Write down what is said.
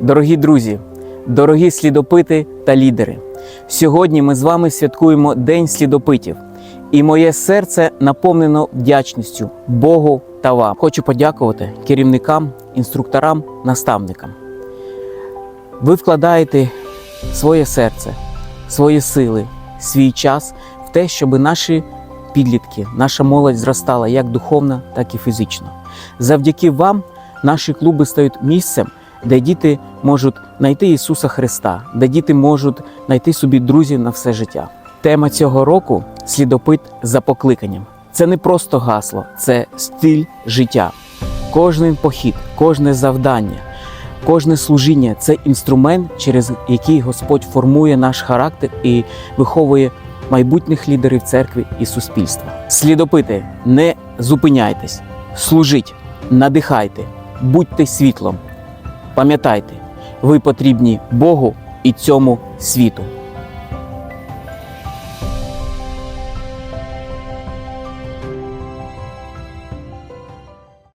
Дорогі друзі, дорогі слідопити та лідери. Сьогодні ми з вами святкуємо День слідопитів, і моє серце наповнено вдячністю Богу та вам. Хочу подякувати керівникам, інструкторам, наставникам. Ви вкладаєте своє серце, свої сили, свій час в те, щоб наші підлітки, наша молодь зростала як духовно, так і фізично. Завдяки вам наші клуби стають місцем, де діти можуть знайти Ісуса Христа, де діти можуть знайти собі друзів на все життя. Тема цього року слідопит за покликанням. Це не просто гасло, це стиль життя. Кожен похід, кожне завдання, кожне служіння це інструмент, через який Господь формує наш характер і виховує майбутніх лідерів церкви і суспільства. Слідопити, не зупиняйтесь, служіть, надихайте, будьте світлом. Пам'ятайте, ви потрібні Богу і цьому світу.